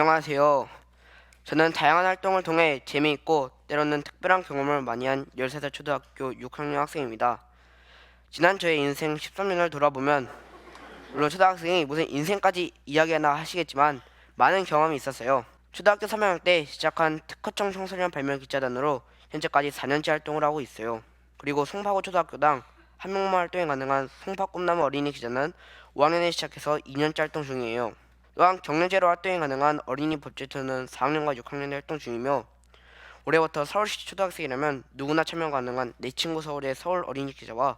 안녕하세요. 저는 다양한 활동을 통해 재미있고 때로는 특별한 경험을 많이 한 13살 초등학교 6학년 학생입니다. 지난 저의 인생 13년을 돌아보면 물론 초등학생이 무슨 인생까지 이야기하나 하시겠지만 많은 경험이 있었어요. 초등학교 3학년 때 시작한 특허청 청소년 발명 기자단으로 현재까지 4년째 활동을 하고 있어요. 그리고 송파구 초등학교당 한 명만 활동이 가능한 송파 꿈나무 어린이 기자는 5학년에 시작해서 2년째 활동 중이에요. 또한 경례제로 활동이 가능한 어린이 법제처는 4학년과 6학년에 활동 중이며 올해부터 서울시 초등학생이라면 누구나 참여 가능한 내 친구 서울의 서울 어린이 기자와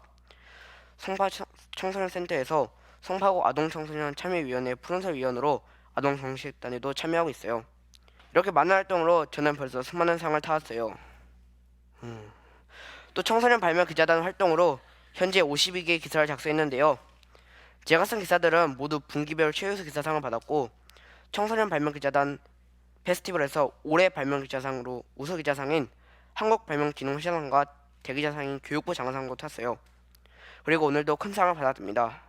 송파 청- 청소년 센터에서 송파구 아동청소년 참여위원회 푸른살 위원으로 아동정식단에도 참여하고 있어요. 이렇게 많은 활동으로 저는 벌써 수많은 상을 타왔어요. 음. 또 청소년 발명 기자단 활동으로 현재 52개의 기사를 작성했는데요. 제가 쓴 기사들은 모두 분기별 최우수 기사상을 받았고 청소년 발명 기자단 페스티벌에서 올해 발명 기자상으로 우수 기자상인 한국 발명 기능 시장상과 대기자상인 교육부 장관상도 탔어요. 그리고 오늘도 큰 상을 받았습니다.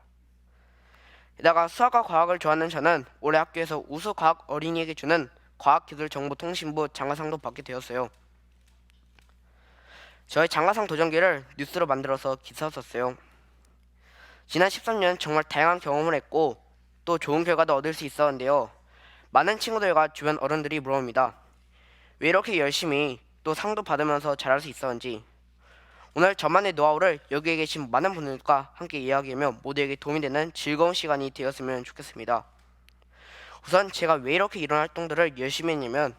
게다가 수학과 과학을 좋아하는 저는 올해 학교에서 우수 과학 어린이에게 주는 과학기술정보통신부 장관상도 받게 되었어요. 저의 장관상 도전기를 뉴스로 만들어서 기사 썼어요. 지난 13년 정말 다양한 경험을 했고 또 좋은 결과도 얻을 수 있었는데요. 많은 친구들과 주변 어른들이 물어봅니다. 왜 이렇게 열심히 또 상도 받으면서 잘할 수 있었는지. 오늘 저만의 노하우를 여기에 계신 많은 분들과 함께 이야기하며 모두에게 도움이 되는 즐거운 시간이 되었으면 좋겠습니다. 우선 제가 왜 이렇게 이런 활동들을 열심히 했냐면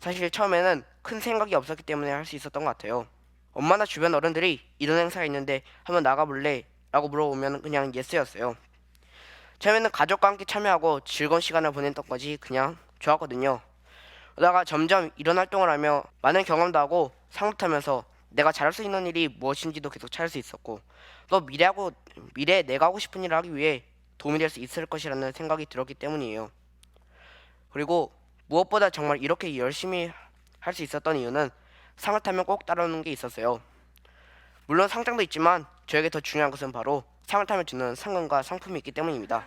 사실 처음에는 큰 생각이 없었기 때문에 할 수 있었던 것 같아요. 엄마나 주변 어른들이 이런 행사가 있는데 한번 나가볼래? 라고 물어보면 그냥 예스였어요. 처음에는 가족과 함께 참여하고 즐거운 시간을 보냈던 거지 그냥 좋았거든요. 그러다가 점점 이런 활동을 하며 많은 경험도 하고 상도 타면서 내가 잘할 수 있는 일이 무엇인지도 계속 찾을 수 있었고 또 미래하고 미래에 내가 하고 싶은 일을 하기 위해 도움이 될 수 있을 것이라는 생각이 들었기 때문이에요. 그리고 무엇보다 정말 이렇게 열심히 할 수 있었던 이유는 상을 타면 꼭 따르는 게 있었어요. 물론 상장도 있지만 저에게 더 중요한 것은 바로 상을 타면 주는 상금과 상품이 있기 때문입니다.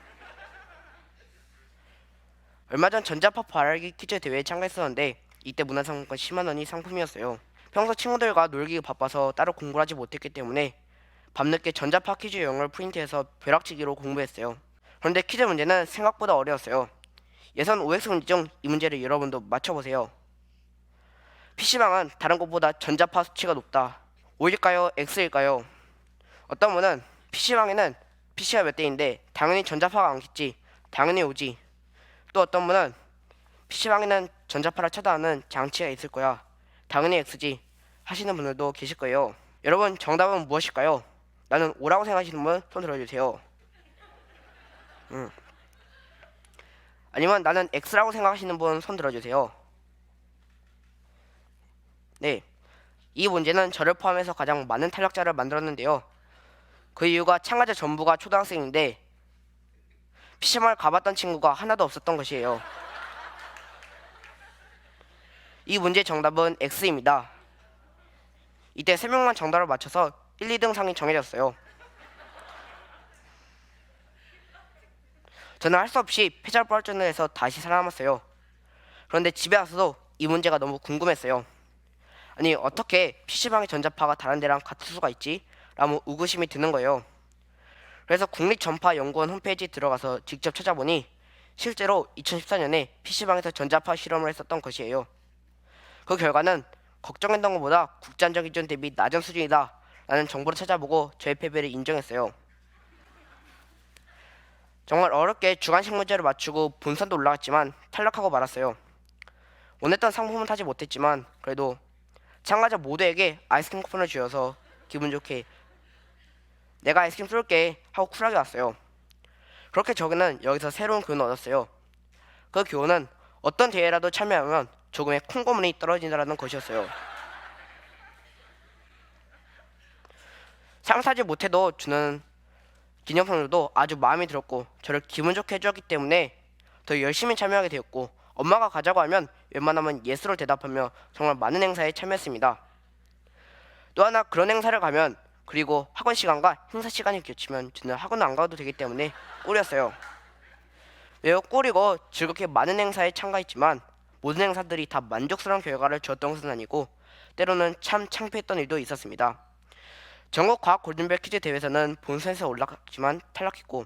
얼마 전 전자파 발알기 퀴즈 대회에 참가했었는데 이때 문화상품권 10만 원이 상품이었어요. 평소 친구들과 놀기 바빠서 따로 공부를 하지 못했기 때문에 밤늦게 전자파 퀴즈 영어를 프린트해서 벼락치기로 공부했어요. 그런데 퀴즈 문제는 생각보다 어려웠어요. 예선 OX 문제 중 이 문제를 여러분도 맞춰보세요. PC방은 다른 곳보다 전자파 수치가 높다. O일까요? X일까요? 어떤 분은 PC방에는 PC가 몇 대인데 당연히 전자파가 많겠지. 당연히 오지. 또 어떤 분은 PC방에는 전자파를 차단하는 장치가 있을 거야. 당연히 X지. 하시는 분들도 계실 거예요. 여러분 정답은 무엇일까요? 나는 O라고 생각하시는 분 손 들어주세요. 음. 아니면 나는 X라고 생각하시는 분 손 들어주세요. 네. 이 문제는 저를 포함해서 가장 많은 탈락자를 만들었는데요. 그 이유가 참가자 전부가 초등학생인데 PC방을 가봤던 친구가 하나도 없었던 것이에요. 이 문제의 정답은 X입니다. 이때 3명만 정답을 맞춰서 1, 2등 상이 정해졌어요. 저는 할 수 없이 패자부활전을 해서 다시 살아남았어요. 그런데 집에 와서도 이 문제가 너무 궁금했어요. 아니 어떻게 PC방의 전자파가 다른 데랑 같을 수가 있지? 라고 의구심이 드는 거예요. 그래서 국립전파연구원 홈페이지에 들어가서 직접 찾아보니 실제로 2014년에 PC방에서 전자파 실험을 했었던 것이에요. 그 결과는 걱정했던 것보다 국제안전 기준 대비 낮은 수준이다 라는 정보를 찾아보고 저의 패배를 인정했어요. 정말 어렵게 주관식 문제를 맞추고 본선도 올라갔지만 탈락하고 말았어요. 원했던 상품은 타지 못했지만 그래도 참가자 모두에게 아이스크림 쿠폰을 주어서 기분 좋게 내가 아이스크림 쏠게 하고 쿨하게 왔어요. 그렇게 저는 여기서 새로운 교훈을 얻었어요. 그 교훈은 어떤 대회라도 참여하면 조금의 콩고물이 떨어진다는 것이었어요. 상사지 못해도 주는 기념품들도 아주 마음에 들었고 저를 기분 좋게 해주었기 때문에 더 열심히 참여하게 되었고 엄마가 가자고 하면 웬만하면 예스로 대답하며 정말 많은 행사에 참여했습니다. 또 하나 그런 행사를 가면 그리고 학원 시간과 행사 시간이 겹치면 저는 학원 안 가도 되기 때문에 꿀이었어요. 매우 꿀이고 즐겁게 많은 행사에 참가했지만 모든 행사들이 다 만족스러운 결과를 주었던 것은 아니고 때로는 참 창피했던 일도 있었습니다. 전국 과학 골든벨 퀴즈 대회에서는 본선에서 올라갔지만 탈락했고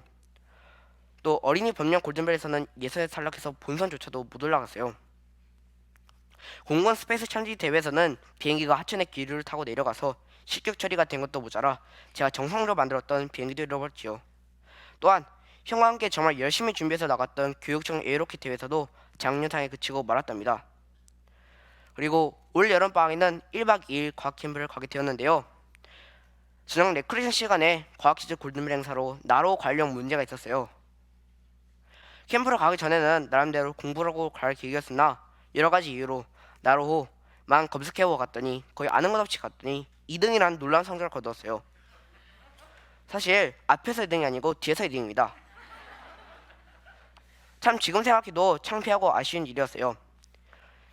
또 어린이 범령 골든벨에서는 예선에서 탈락해서 본선조차도 못 올라갔어요. 공무원 스페이스 챌린지 대회에서는 비행기가 하천에 기류를 타고 내려가서 식격 처리가 된 것도 모자라 제가 정성으로 만들었던 비행기도 잃어버렸지요. 또한 형과 함께 정말 열심히 준비해서 나갔던 교육청 에어로켓 대회에서도 장려상에 그치고 말았답니다. 그리고 올 여름 방학에는 1박 2일 과학 캠프를 가게 되었는데요. 저녁 레크레이션 시간에 과학 퀴즈 골든벨 행사로 나로 관련 문제가 있었어요. 캠프를 가기 전에는 나름대로 공부하고 갈 계획이었으나 여러 가지 이유로 나로만 검색해보고 갔더니 거의 아는 것 없이 갔더니 2등이라는 놀라운 성적을 거두었어요. 사실 앞에서 2등이 아니고 뒤에서 2등입니다. 참 지금 생각해도 창피하고 아쉬운 일이었어요.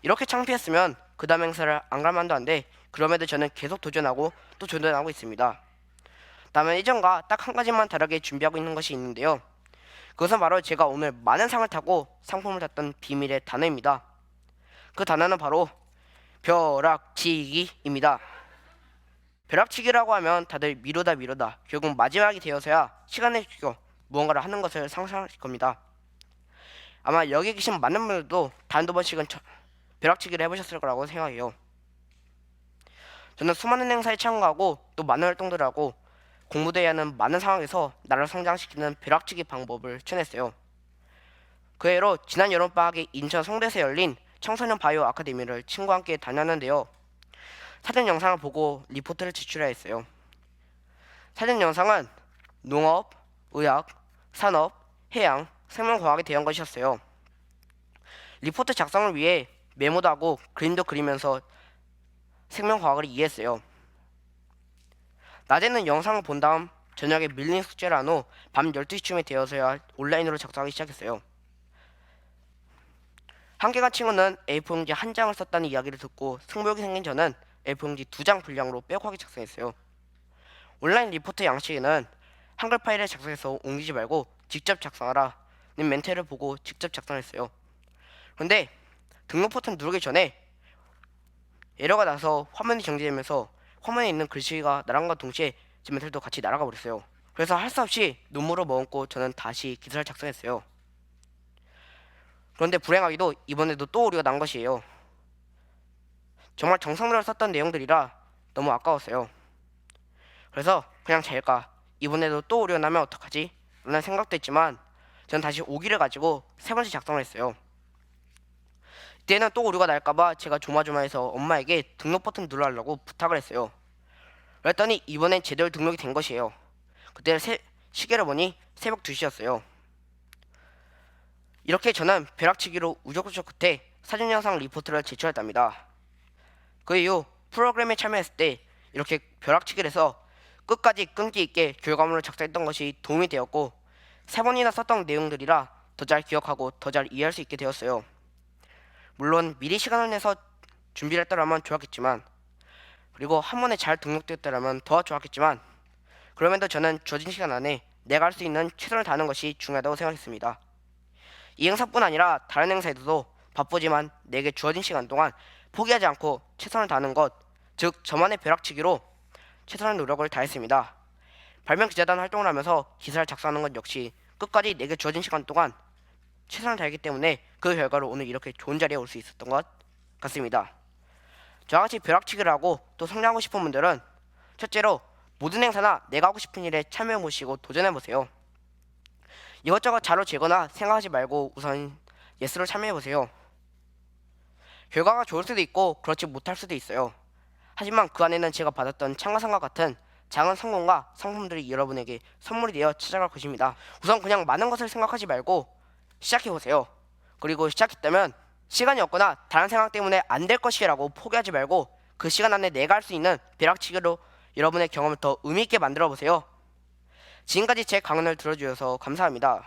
이렇게 창피했으면 그 다음 행사를 안 갈 만도 한데 그럼에도 저는 계속 도전하고 또 도전하고 있습니다. 다음은 이전과 딱 한 가지만 다르게 준비하고 있는 것이 있는데요. 그것은 바로 제가 오늘 많은 상을 타고 상품을 탔던 비밀의 단어입니다. 그 단어는 바로 벼락치기입니다. 벼락치기라고 하면 다들 미루다 미루다 결국 마지막이 되어서야 시간을 죽여 무언가를 하는 것을 상상하실 겁니다. 아마 여기 계신 많은 분들도 단두 번씩은 저- 벼락치기를 해보셨을 거라고 생각해요. 저는 수많은 행사에 참가하고 또 많은 활동들을 하고 공부대회 하는 많은 상황에서 나를 성장시키는 벼락치기 방법을 추천했어요. 그 해로 지난 여름방학에 인천 송대에서 열린 청소년 바이오 아카데미를 친구와 함께 다녔는데요. 사전 영상을 보고 리포트를 제출해야 했어요. 사전 영상은 농업, 의학, 산업, 해양, 생명과학에 대한 것이었어요. 리포트 작성을 위해 메모도 하고 그림도 그리면서 생명과학을 이해했어요. 낮에는 영상을 본 다음 저녁에 밀린 숙제를 한 후 밤 12시쯤에 되어서야 온라인으로 작성하기 시작했어요. 함께 간 친구는 A4용지 한 장을 썼다는 이야기를 듣고 승부욕이 생긴 저는 A4용지 두 장 분량으로 빼곡하게 작성했어요. 온라인 리포트 양식에는 한글 파일을 작성해서 옮기지 말고 직접 작성하라는 멘트를 보고 직접 작성했어요. 그런데 등록 버튼 누르기 전에 에러가 나서 화면이 정지되면서 화면에 있는 글씨가 나랑과 동시에 제 멘트도 같이 날아가 버렸어요. 그래서 할 수 없이 눈물을 머금고 저는 다시 기사를 작성했어요. 그런데 불행하게도 이번에도 또 오류가 난 것이에요. 정말 정성들여 썼던 내용들이라 너무 아까웠어요. 그래서 그냥 잘까 이번에도 또 오류가 나면 어떡하지? 라는 생각도 했지만 전 다시 오기를 가지고 세 번씩 작성을 했어요. 이때는 또 오류가 날까봐 제가 조마조마해서 엄마에게 등록 버튼 눌러달라고 부탁을 했어요. 그랬더니 이번엔 제대로 등록이 된 것이에요. 그때 세, 시계를 보니 새벽 2시였어요. 이렇게 저는 벼락치기로 우적우적 끝에 사진 영상 리포트를 제출했답니다. 그 이후 프로그램에 참여했을 때 이렇게 벼락치기를 해서 끝까지 끈기 있게 결과물을 작성했던 것이 도움이 되었고 세 번이나 썼던 내용들이라 더 잘 기억하고 더 잘 이해할 수 있게 되었어요. 물론 미리 시간을 내서 준비를 했더라면 좋았겠지만 그리고 한 번에 잘 등록되었더라면 더 좋았겠지만 그럼에도 저는 주어진 시간 안에 내가 할 수 있는 최선을 다하는 것이 중요하다고 생각했습니다. 이 행사뿐 아니라 다른 행사에서도 바쁘지만 내게 주어진 시간 동안 포기하지 않고 최선을 다하는 것, 즉 저만의 벼락치기로 최선의 노력을 다했습니다. 발명 기자단 활동을 하면서 기사를 작성하는 것 역시 끝까지 내게 주어진 시간 동안 최선을 다했기 때문에 그 결과로 오늘 이렇게 좋은 자리에 올 수 있었던 것 같습니다. 저같이 벼락치기를 하고 또 성장하고 싶은 분들은 첫째로 모든 행사나 내가 하고 싶은 일에 참여해 보시고 도전해 보세요. 이것저것 자료 재거나 생각하지 말고 우선 예스로 참여해 보세요. 결과가 좋을 수도 있고 그렇지 못할 수도 있어요. 하지만 그 안에는 제가 받았던 참가상과 같은 작은 성공과 상품들이 여러분에게 선물이 되어 찾아갈 것입니다. 우선 그냥 많은 것을 생각하지 말고 시작해 보세요. 그리고 시작했다면 시간이 없거나 다른 생각 때문에 안 될 것이라고 포기하지 말고 그 시간 안에 내가 할 수 있는 벼락치기로 여러분의 경험을 더 의미 있게 만들어 보세요. 지금까지 제 강연을 들어주셔서 감사합니다.